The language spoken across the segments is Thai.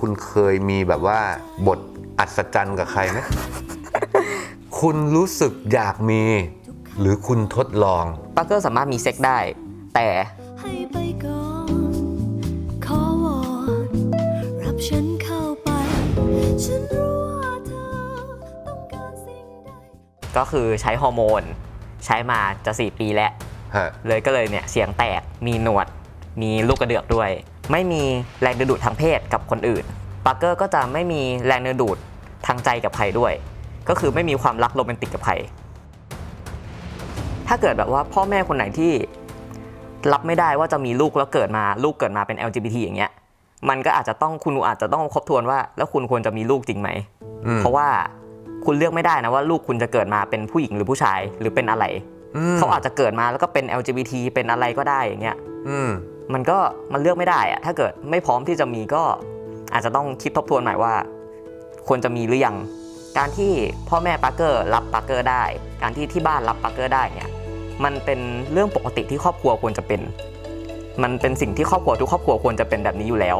คุณเคยมีแบบว่าบทอัศจรรย์กับใครไหม คุณรู้สึกอยากมี หรือคุณทดลอง ปักเกอร์สามารถมีเซ็กได้ แต่ให้ไปก่อนขอวอนรับฉันเข้าไป ฉันรู้ว่าเธอต้องการสิ่งใด ก็คือใช้ฮอร์โมน ใช้มาจะ 4 ปีแล้ว ฮะ เลยก็เลยเนี่ยเสียงแตกมีหนวด มีลูกกระเดือกด้วย ไม่มีแรงดึงดูดทางเพศกับคนอื่นปักเกอร์ก็จะไม่มีแรงดึงดูดทางใจกับใครด้วย ก็คือไม่มีความรักโรแมนติกกับใครถ้าเกิดแบบว่าพ่อแม่คนไหนที่รับไม่ได้ว่าจะมีลูกแล้วเกิดมาลูกเกิดมาเป็น LGBT อย่างเงี้ย มันก็อาจจะต้องคุณอาจจะต้องคบทวนว่า แล้วคุณควรจะมีลูกจริงไหมมเพราะว่าคุณเลือกไม่ได้นะว่าลูกคุณจะเกิดมาเป็นผู้หญิงหรือผู้ชายหรือเป็นอะไร เขาอาจจะเกิดมาแล้วก็เป็น LGBT เป็นอะไรก็ได้อย่างเงี้ยอื มมันก็มันเลือกไม่ได้อะถ้าเกิดไม่พร้อมที่จะมีก็อาจจะต้องคิดทบทวนใหม่ว่า ควรจะมีหรือยังการที่พ่อแม่ปาร์เกอร์รับปาร์เกอร์ได้ การที่ที่บ้านรับปาร์เกอร์ได้เนี่ยมันเป็นเรื่องปกติที่ครอบครัวควรจะเป็น มันเป็นสิ่งที่ครอบครัวทุกครอบครัวควรจะเป็นแบบนี้อยู่แล้ว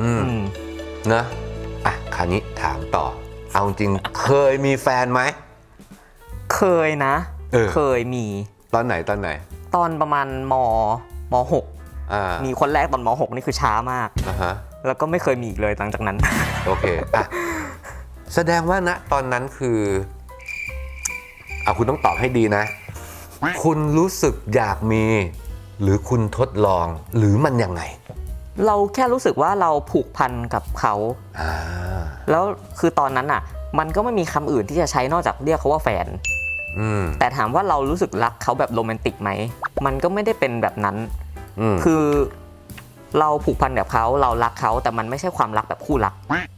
อืมอืมเนอะอะคราวนี้ถามต่อ เอาจริงเคยมีแฟนไหมเคยนะเออเคยมี ตอนไหนตอนไหน ตอนประมาณมมหกอ่า มีคนแรกตอนมหกนี่คือช้ามากอ่าฮะแล้วก็ไม่เคยมีอีกเลยหลังจากนั้น โอเคอะแสดงว่าณตอนนั้นคือเอาคุณต้องตอบให้ดีนะ คุณรู้สึกอยากมี หรือคุณทดลองหรือมันยังไง เราแค่รู้สึกว่าเราผูกพันกับเขาอ่าแล้วคือตอนนั้นอะ มันก็ไม่มีคำอื่นที่จะใช้นอกจากเรียกเขาว่าแฟนอืมแต่ถามว่าเรารู้สึกรักเขาแบบโรแมนติกไหม มันก็ไม่ได้เป็นแบบนั้นอืม คือ เราผูกพันกับเขาเรารักเขาแต่มันไม่ใช่ความรักแบบคู่รัก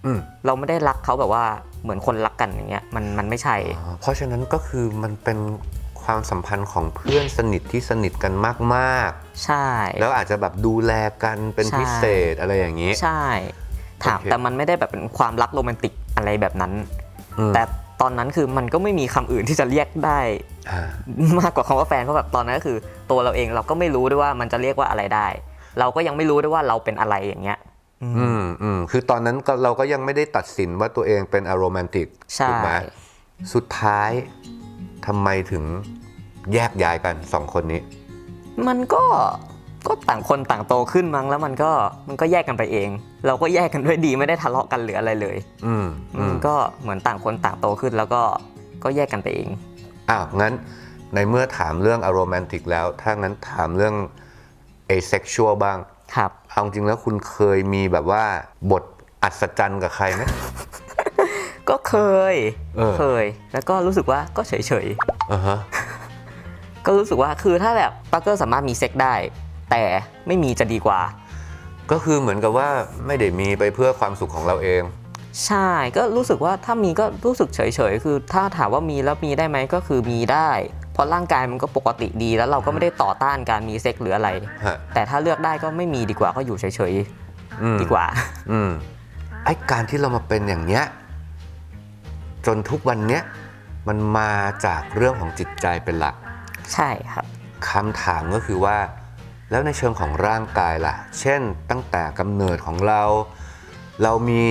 อืมเราไม่ได้รักเขาแบบว่าเหมือนคนรักกันอย่างเงี้ยมันมันไม่ใช่ อ๋อเพราะฉะนั้นก็คือมันเป็นความสัมพันธ์ของเพื่อนสนิทที่สนิทกันมากใช่ ๆ แล้วอาจจะแบบดูแลกันเป็นใช่ พิเศษอะไรอย่างนี้ ใช่ ถามโอเค แต่มันไม่ได้แบบเป็นความรักโรแมนติกอะไรแบบนั้น อืมแต่ ตอนนั้นคือมันก็ไม่มีคำอื่นที่จะเรียกได้อ่ามากกว่าคำว่าแฟนเพราะแบบตอนนั้นก็คือ ตัวเราเองเราก็ไม่รู้ด้วยว่ามันจะเรียกว่าอะไรได้ เราก็ยังไม่รู้ด้วยว่าเราเป็นอะไรอย่างเงี้ยอืมอืมอืมคือตอนนั้นก็เราก็ยังไม่ได้ตัดสินว่าตัวเองเป็นอโรแมนติกใช่ถูกไหมสุดท้ายทำไมถึงแยกย้ายกันสองคนนี้ มันก็ ก็ต่างคนต่างโตขึ้นมั้งแล้วมันก็มันก็แยกกันไปเอง เราก็แยกกันด้วยดีไม่ได้ทะเลาะกันหรืออะไรเลย อืมอืมันมก็เหมือนต่างคนต่างโตขึ้นแล้วก็ก็แยกกันไปเอง อ้าวงั้นในเมื่อถามเรื่องอโรแมนติกแล้ว ถ้างั้นถามเรื่อง asexual บ้าง ครับ เอาจริงแล้วคุณเคยมีแบบว่าบทอัศจรรย์กับใครไหม ก็เคยเออ เคย แล้วก็รู้สึกว่าก็เฉยอ่าฮะๆก็รู้สึกว่าคือถ้าแบบปักเกอร์สามารถมีเซ็กได้ แต่ไม่มีจะดีกว่า ก็คือเหมือนกับว่าไม่ได้มีไปเพื่อความสุขของเราเอง ใช่ก็รู้สึกว่าถ้ามีก็รู้สึกเฉยๆคือ ถ้าถามว่ามีแล้วมีได้ไหมก็คือมีได้ เพราะร่างกายมันก็ปกติดีแล้วเราก็ไม่ได้ต่อต้านการมีเซ็กหรืออะไร ฮะ แต่ถ้าเลือกได้ก็ไม่มีดีกว่าก็อยู่เฉยอืมๆดีกว่า อืมไอ้การที่เรามาเป็นอย่างเนี้ยจนทุกวันเนี้ยมันมาจากเรื่องของจิตใจเป็นหลักใช่ครับ คำถามก็คือว่า แล้วในเชิงของร่างกายล่ะ เช่นตั้งแต่กำเนิดของเรา เรามี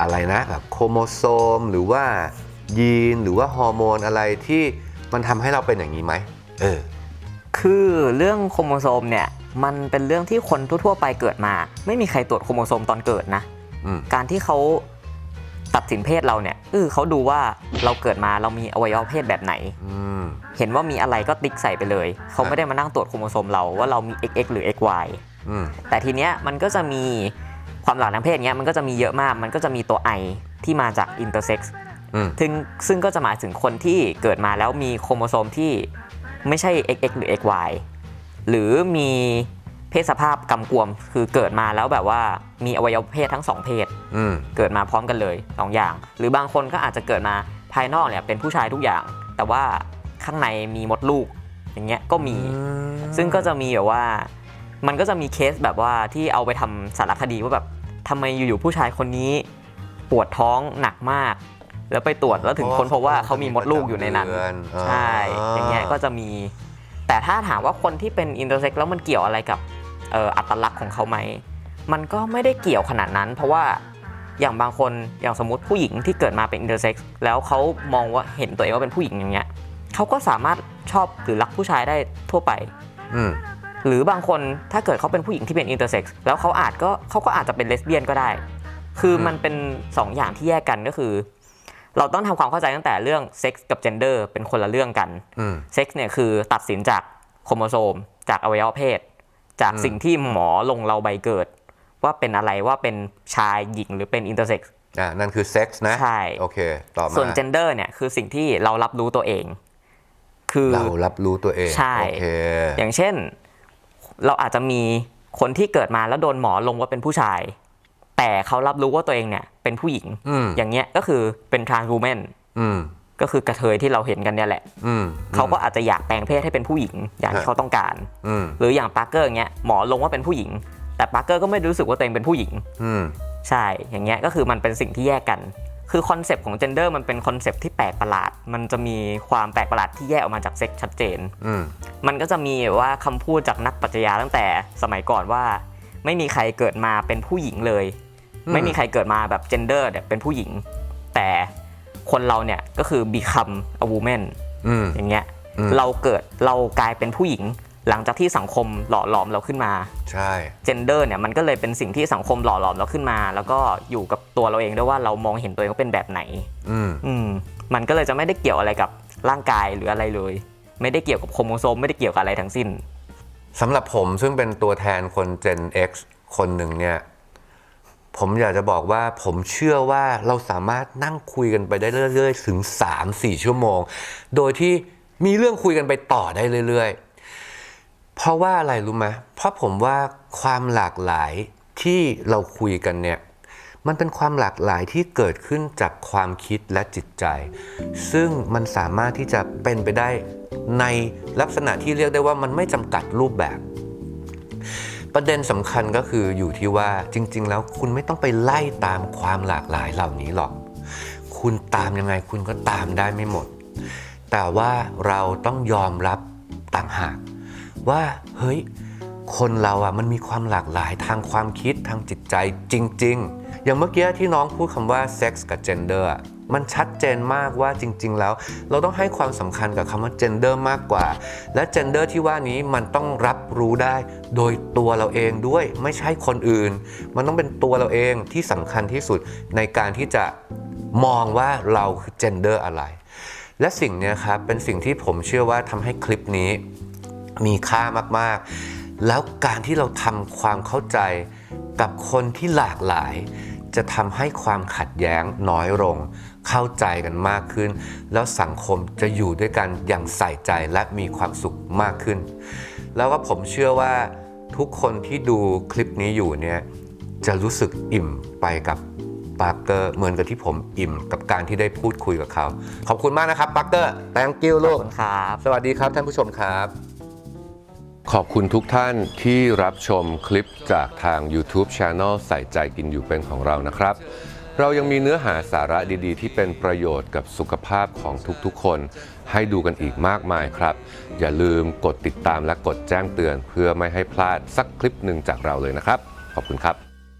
อะไรนะแบบโครโมโซม หรือว่ายีนหรือว่าฮอร์โมนอะไรที่มันทำให้เราเป็นอย่างนี้ไหมเออคือเรื่องโครโมโซมเนี่ยมันเป็นเรื่องที่คนทั่วๆ ไปเกิดมา ไม่มีใครตรวจโครโมโซมตอนเกิดนะอืมการที่เขา ตัดสินเพศเราเนี่ยเออเขาดูว่าเราเกิดมาเรามีอวัยวะเพศแบบไหน อืม เห็นว่ามีอะไรก็ติ๊กใส่ไปเลย เขาไม่ได้มานั่งตรวจโครโมโซมเราว่าเรามี XX หรือ XY อืม แต่ทีเนี้ยมันก็จะมีความหลากหลายทางเพศเนี้ยมันก็จะมีเยอะมาก มันก็จะมีตัว I ที่มาจาก intersex อืม ซึ่งซึ่งก็จะหมายถึงคนที่เกิดมาแล้วมีโครโมโซมที่ไม่ใช่ XX หรือ XY หรือมี เพศสภาพกำกวมคือเกิดมาแล้วแบบว่ามีอวัยวะเพศทั้งสองเพศ อืม เกิดมาพร้อมกันเลยสองอย่าง หรือบางคนก็อาจจะเกิดมาภายนอกเนี่ยเป็นผู้ชายทุกอย่าง แต่ว่าข้างในมีมดลูกอย่างเงี้ยก็มี ซึ่งก็จะมีแบบว่า มันก็จะมีเคสแบบว่าที่เอาไปทำสารคดีว่าแบบทำไมอยู่ๆผู้ชายคนนี้ ปวดท้องหนักมาก แล้วไปตรวจแล้วถึงค้นพบว่าเขามีมดลูกอยู่ในนั้นเดือนใช่ อย่างเงี้ยก็จะมี แต่ถ้าถามว่าคนที่เป็นอินเตอร์เซ็กแล้วมันเกี่ยวอะไรกับเอ่ออัตลักษณ์ของเขาไหม มันก็ไม่ได้เกี่ยวขนาดนั้น เพราะว่าอย่างบางคนอย่างสมมติผู้หญิงที่เกิดมาเป็นอินเตอร์เซ็กซ์แล้วเขามองว่าเห็นตัวเองว่าเป็นผู้หญิงอย่างเงี้ยเขาก็สามารถชอบหรือรักผู้ชายได้ทั่วไป อืมหรือบางคนถ้าเกิดเขาเป็นผู้หญิงที่เป็นอินเตอร์เซ็กซ์แล้วเขาอาจก็เขาก็อาจจะเป็นเลสเบี้ยนก็ได้ คือมันเป็น2อย่างที่แยกกันก็คือ เราต้องทำความเข้าใจตั้งแต่เรื่องเซ็กส์กับเจนเดอร์เป็นคนละเรื่องกันอืมเซ็กส์เนี่ยคือตัดสินจากโครโมโซมจากอวัยวะเพศ จากอืมสิ่งที่หมอลงเราใบเกิด ว่าเป็นอะไรว่าเป็นชายหญิงหรือเป็นอินเตอร์เซ็กซ์อ่านั่นคือเซ็กส์นะใช่โอเคต่อมาส่วนเจนเดอร์เนี่ยคือสิ่งที่เรารับรู้ตัวเอง คือเรารับรู้ตัวเองใช่โอเคอย่างเช่น เราอาจจะมีคนที่เกิดมาแล้วโดนหมอลงว่าเป็นผู้ชาย แต่เขารับรู้ว่าตัวเองเนี่ย เป็นผู้หญิงอืมอย่างเงี้ยก็คือเป็น trans woman อืม ก็คือกระเทยที่เราเห็นกันเนี่ยแหละอืมเขาก็อาจจะอยากแปลงเพศให้เป็นผู้หญิง อย่างที่ฮะเขาต้องการอืมหรืออย่างปาร์เกอร์เงี้ยหมอลงว่าเป็นผู้หญิง แต่ปาร์เกอร์ก็ไม่รู้สึกว่าตัวเองเป็นผู้หญิงอืมใช่อย่างเงี้ยก็คือมันเป็นสิ่งที่แยกกัน คือคอนเซปต์ของ gender มันเป็นคอนเซปต์ที่แปลกประหลาด มันจะมีความแปลกประหลาดที่แยกออกมาจากเซ็กชัดเจนอืมมันก็จะมีแบบว่าคำพูดจากนักปรัชญาตั้งแต่สมัยก่อนว่า ไม่มีใครเกิดมาเป็นผู้หญิงเลยอืมไม่มีใครเกิดมาแบบ gender เนี่ยเป็นผู้หญิง แต่ คนเราเนี่ยก็คือ become a woman อืม อย่างเงี้ยอืม เราเกิดเรากลายเป็นผู้หญิง หลังจากที่สังคมหล่อหลอมเราขึ้นมา ใช่ gender เนี่ยมันก็เลยเป็นสิ่งที่สังคมหล่อหลอมเราขึ้นมา แล้วก็อยู่กับตัวเราเองด้วยว่าเรามองเห็นตัวเองว่าเป็นแบบไหน อืม อืมมันก็เลยจะไม่ได้เกี่ยวอะไรกับร่างกายหรืออะไรเลย ไม่ได้เกี่ยวกับโครโมโซมไม่ได้เกี่ยวกับอะไรทั้งสิ้น สำหรับผมซึ่งเป็นตัวแทนคน Gen X คนหนึ่งเนี่ย ผมอยากจะบอกว่าผมเชื่อว่าเราสามารถนั่งคุยกันไปได้เรื่อยๆ ถึง 3-4 ชั่วโมง โดยที่มีเรื่องคุยกันไปต่อได้เรื่อยๆ เพราะว่าอะไรรู้ไหมเพราะผมว่าความหลากหลายที่เราคุยกันเนี่ยมันเป็นความหลากหลายที่เกิดขึ้นจากความคิดและจิตใจ ซึ่งมันสามารถที่จะเป็นไปได้ในลักษณะที่เรียกได้ว่ามันไม่จำกัดรูปแบบ ประเด็นสำคัญก็คืออยู่ที่ว่าจริง ๆ แล้วคุณไม่ต้องไปไล่ตามความหลากหลายเหล่านี้หรอก คุณตามยังไงคุณก็ตามได้ไม่หมด แต่ว่าเราต้องยอมรับต่างหาก ว่าเฮ้ยคนเราอะมันมีความหลากหลายทางความคิดทางจิตใจจริง ๆ อย่างเมื่อกี้ที่น้องพูดคำว่าเซ็กส์กับเจนเดอร์ มันชัดเจนมากว่าจริง ๆ แล้ว เราต้องให้ความสำคัญกับคำว่าเจนเดอร์มากกว่า และเจนเดอร์ที่ว่านี้มันต้องรับรู้ได้ โดยตัวเราเองด้วยไม่ใช่คนอื่น มันต้องเป็นตัวเราเองที่สำคัญที่สุดในการที่จะมองว่าเราคือเจนเดอร์อะไร และสิ่งนี้ครับเป็นสิ่งที่ผมเชื่อว่าทำให้คลิปนี้มีค่ามากๆ แล้วการที่เราทำความเข้าใจกับคนที่หลากหลายจะทำให้ความขัดแย้งน้อยลง เข้าใจกันมากขึ้น แล้วสังคมจะอยู่ด้วยกันอย่างใส่ใจและมีความสุขมากขึ้น แล้วก็ผมเชื่อว่าทุกคนที่ดูคลิปนี้อยู่เนี่ยจะรู้สึกอิ่มไปกับปาร์เกอร์เหมือนกับที่ผมอิ่มกับการที่ได้พูดคุยกับเขา ขอบคุณมากนะครับปาร์เกอร์ thank you ขลูอบกคุณครับ สวัสดีครับท่านผู้ชมครับ ขอบคุณทุกท่านที่รับชมคลิปจากทาง YouTube Channel ใส่ใจกินอยู่เป็นของเรานะครับ เรายังมีเนื้อหาสาระดีๆ ที่เป็นประโยชน์กับสุขภาพของทุกๆ คน ให้ดูกันอีกมากมายครับ อย่าลืมกดติดตามและกดแจ้งเตือน เพื่อไม่ให้พลาดสักคลิปหนึ่งจากเราเลยนะครับ ขอบคุณครับ